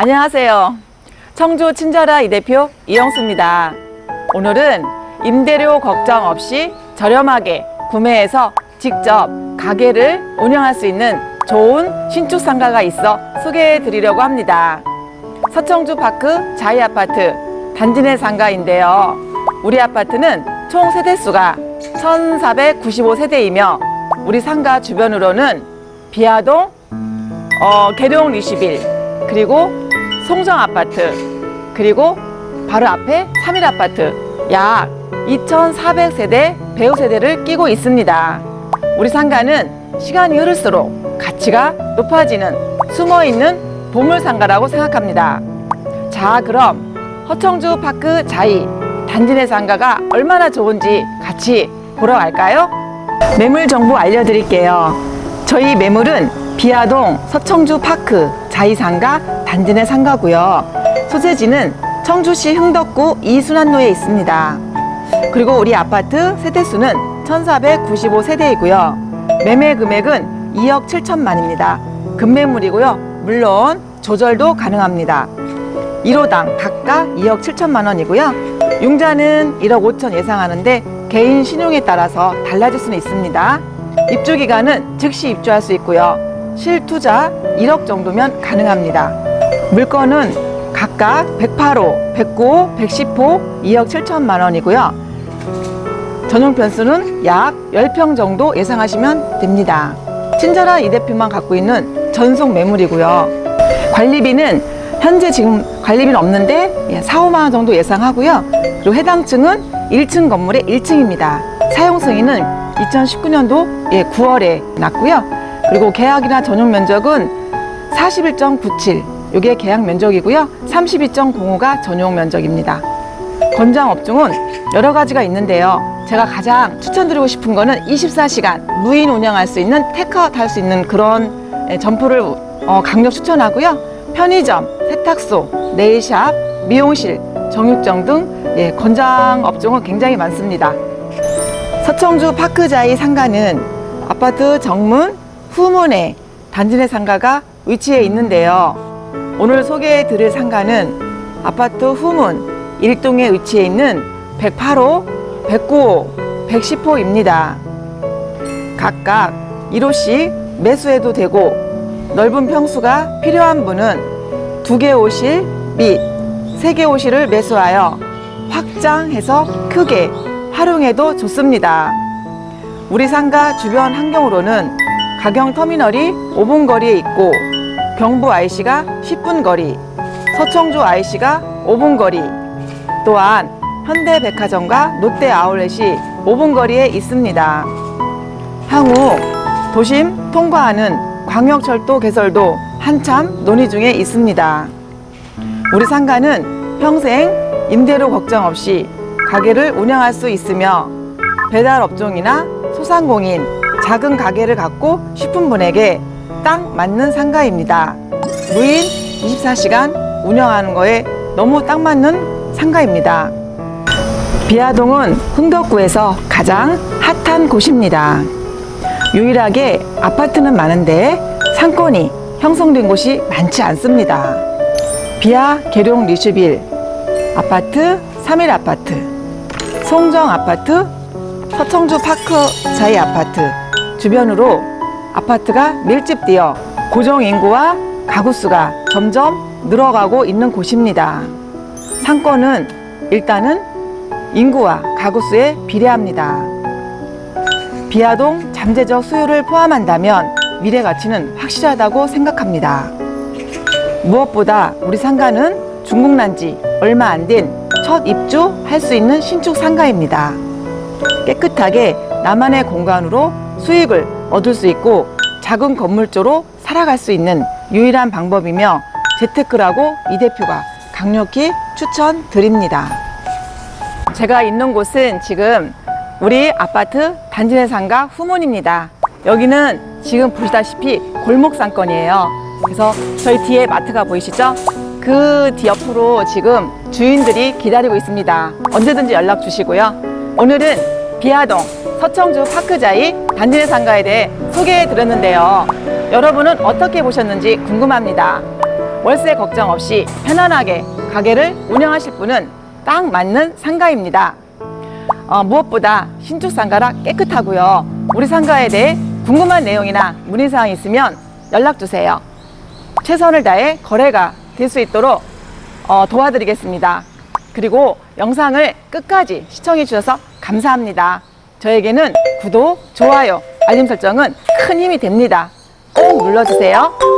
안녕하세요. 청주 친절아 이 대표 이영수입니다. 오늘은 임대료 걱정 없이 저렴하게 구매해서 직접 가게를 운영할 수 있는 좋은 신축 상가가 있어 소개해 드리려고 합니다. 서청주 파크 자이 아파트 단지 내 상가인데요. 우리 아파트는 총 세대수가 1495세대이며 우리 상가 주변으로는 비아동, 어, 계룡 리시빌, 그리고 송정 아파트, 그리고 바로 앞에 3일 아파트 약 2,400세대 배우 세대를 끼고 있습니다. 우리 상가는 시간이 흐를수록 가치가 높아지는 숨어 있는 보물 상가라고 생각합니다. 자, 그럼 허청주 파크 자이 단지 내 상가가 얼마나 좋은지 같이 보러 갈까요? 매물 정보 알려드릴게요. 저희 매물은 비아동 서청주 파크 자이상가 단지 내 상가고요. 소재지는 청주시 흥덕구 이순환로에 있습니다. 그리고 우리 아파트 세대수는 1495세대이고요. 매매 금액은 2억 7천만입니다. 급매물이고요. 물론 조절도 가능합니다. 1호당 각각 2억 7천만 원이고요. 융자는 1억 5천 예상하는데 개인 신용에 따라서 달라질 수는 있습니다. 입주 기간은 즉시 입주할 수 있고요. 실투자 1억 정도면 가능합니다. 물건은 각각 108호, 109호, 110호 2억 7천만 원이고요. 전용 편수는 약 10평 정도 예상하시면 됩니다. 친절한 이 대표만 갖고 있는 전속 매물이고요. 관리비는 현재 지금 관리비는 없는데 예, 4, 5만 원 정도 예상하고요. 그리고 해당 층은 1층 건물의 1층입니다. 사용 승인은 2019년도 예, 9월에 났고요. 그리고 계약이나 전용 면적은 41.97 이게 계약 면적이고요. 32.05가 전용 면적입니다. 권장 업종은 여러 가지가 있는데요. 제가 가장 추천드리고 싶은 거는 24시간 무인 운영할 수 있는 테크아웃 할 수 있는 그런 예, 점포를 어, 강력 추천하고요. 편의점, 세탁소, 네일샵, 미용실, 정육점 등 예, 권장 업종은 굉장히 많습니다. 서청주 파크자이 상가는 아파트 정문 후문에 단지 내 상가가 위치해 있는데요. 오늘 소개해 드릴 상가는 아파트 후문 1동에 위치해 있는 108호, 109호, 110호입니다. 각각 1호씩 매수해도 되고 넓은 평수가 필요한 분은 두개 호실 및세개 호실을 매수하여 확장해서 크게 활용해도 좋습니다. 우리 상가 주변 환경으로는 가경 터미널이 5분 거리에 있고 경부 IC가 10분 거리, 서청주 IC가 5분 거리, 또한 현대백화점과 롯데 아울렛이 5분 거리에 있습니다. 향후 도심 통과하는 광역철도 개설도 한참 논의 중에 있습니다. 우리 상가는 평생 임대료 걱정 없이 가게를 운영할 수 있으며 배달 업종이나 소상공인, 작은 가게를 갖고 싶은 분에게 딱 맞는 상가입니다. 무인 24시간 운영하는 거에 너무 딱 맞는 상가입니다. 비아동은 흥덕구에서 가장 핫한 곳입니다. 유일하게 아파트는 많은데 상권이 형성된 곳이 많지 않습니다. 비아 계룡 리슈빌 아파트 3일 아파트 송정 아파트 서청주 파크 자이 아파트 주변으로 아파트가 밀집되어 고정 인구와 가구 수가 점점 늘어가고 있는 곳입니다. 상권은 일단은 인구와 가구 수에 비례합니다. 비아동 잠재적 수요를 포함한다면 미래 가치는 확실하다고 생각합니다. 무엇보다 우리 상가는 중국 난지 얼마 안 된 첫 입주할 수 있는 신축 상가입니다. 깨끗하게 나만의 공간으로 수익을 얻을 수 있고 작은 건물주로 살아갈 수 있는 유일한 방법이며 재테크라고 이 대표가 강력히 추천드립니다. 제가 있는 곳은 지금 우리 아파트 단지 내 상가 후문입니다. 여기는 지금 보시다시피 골목 상권이에요. 그래서 저희 뒤에 마트가 보이시죠? 그 뒤 옆으로 지금 주인들이 기다리고 있습니다. 언제든지 연락 주시고요. 오늘은 비아동 서청주 파크자이 단지 내 상가에 대해 소개해 드렸는데요. 여러분은 어떻게 보셨는지 궁금합니다. 월세 걱정 없이 편안하게 가게를 운영하실 분은 딱 맞는 상가입니다. 어, 무엇보다 신축 상가라 깨끗하고요. 우리 상가에 대해 궁금한 내용이나 문의사항 있으면 연락 주세요. 최선을 다해 거래가 될 수 있도록 어, 도와드리겠습니다. 그리고 영상을 끝까지 시청해 주셔서 감사합니다. 저에게는 구독, 좋아요, 알림 설정은 큰 힘이 됩니다. 꼭 눌러주세요.